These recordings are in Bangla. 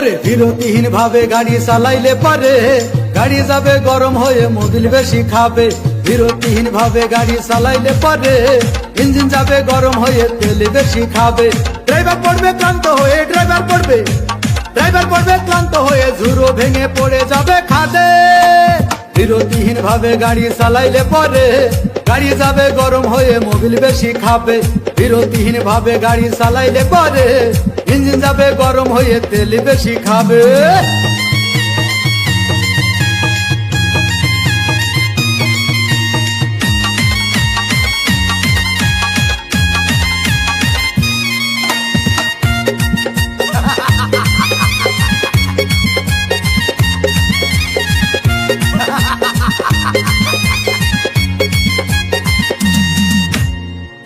ওরে বিরতিহীন ভাবে গাড়ি চালাইলে পারে। গাড়ি যাবে, গরম হয়ে মোবিল বেশি খাবে। বিরতিহীন ভাবে গাড়ি চালাইলে পারে। ইঞ্জিন যাবে, গরম হয়ে তেল বেশি খাবে। ড্রাইভার পড়বে, ক্লান্ত হয়ে ড্রাইভার পড়বে। ড্রাইভার পড়বে, ক্লান্ত হয়ে ঝুরো ভেঙে পড়ে যাবে খাদে। বিরতিহীন ভাবে গাড়ি চালাইলে পরে গাড়ি যাবে, গরম হয়ে মোবিল বেশি খাবে। বিরতিহীন ভাবে গাড়ি চালাইলে পরে ইঞ্জিন যাবে, গরম হয়ে তেল বেশি খাবে।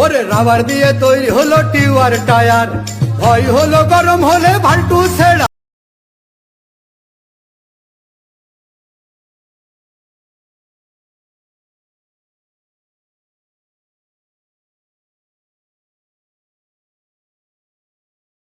ওরে রাবার দিয়ে তৈরি হলো টিউয়ার টায়ার। ভয় হলো গরম হলে ভাল্টু